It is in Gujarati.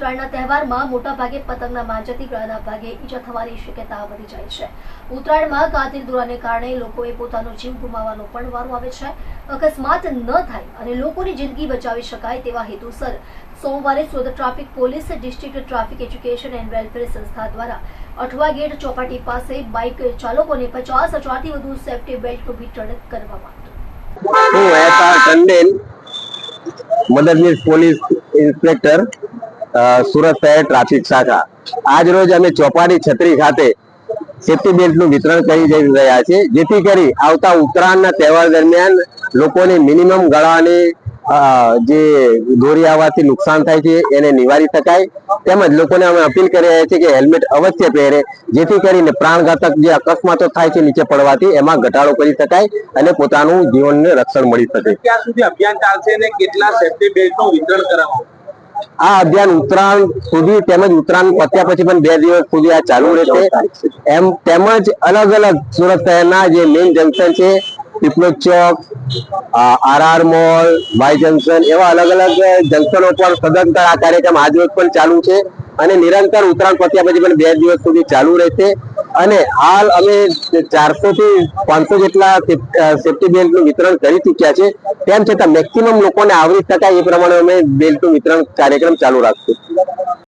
ઉત્તરાયણના તહેવારમાં મોટા ભાગે પતંગના માંજતી ગળાના ભાગે ઈજા થવાની શક્યતા વધી જાય છે. ઉત્તરાયણમાં કાતિલ દોરાને કારણે લોકોએ પોતાનો જીવ ગુમાવવાનો પણ વારો આવે છે. અકસ્માત ન થાય અને લોકોની જિંદગી બચાવી શકાય તેવા હેતુસર સોમવારે Surat traffic police district traffic education and welfare સંસ્થા દ્વારા અઠવા ગેટ ચોપાટી પાસે બાઇક ચાલકોને પચાસ હજારથી વધુ સેફ્ટી બેલ્ટનું વિતરણ કરવામાં આવ્યું. મદદનીશ પોલીસ ઇન્સ્પેક્ટર સુરત શહેર ટ્રાફિક શાખા. આજ રોજ અમે ચોપાડી છત્રી ખાતે સેફ્ટી બેલ્ટનું વિતરણ કરી જઈ રહ્યા છે જેથી કરી આવતા ઉત્તરાયણના તહેવાર દરમિયાન લોકોને મિનિમમ ગળાની જે દોરી આવવાથી નુકસાન થાય છે, એને નિવારી શકાય. તેમજ લોકોને અમે અપીલ કરી રહ્યા છીએ કે હેલ્મેટ અવશ્ય પહેરે, જેથી કરીને પ્રાણઘાતક જે અકસ્માતો થાય છે નીચે પડવાથી એમાં ઘટાડો કરી શકાય અને પોતાનું જીવનને રક્ષણ મળી શકે. ક્યાં સુધી અભિયાન ચાલશે અને કેટલા સેફ્ટી બેલ્ટનું વિતરણ કરાવવું? આ અભિયાન ઉત્તરાયણ સુધી તેમજ ઉત્તરાયણ પત્યા પછી પણ બે દિવસ સુધી આ ચાલુ રહેશે. એમ તેમજ અલગ અલગ સુરત શહેરના જે મેઇન જંકશન છે Piplod chowk RR mall, Y junction એવા અલગ અલગ જંકશનો પર સદંતર આ કાર્યક્રમ આજ રોજ પણ ચાલુ છે અને નિરંતર ઉત્તરાયણ પત્યા પછી પણ બે દિવસ સુધી ચાલુ રહેશે. અને હાલ અમે ચારસો થી પાંચસો જેટલા સેફ્ટી બેલ્ટનું વિતરણ કરી ચૂક્યા છે. તેમ છતાં મેક્સિમમ લોકોને આવરી શકાય એ પ્રમાણે અમે બેલ્ટનું વિતરણ કાર્યક્રમ ચાલુ રાખશું.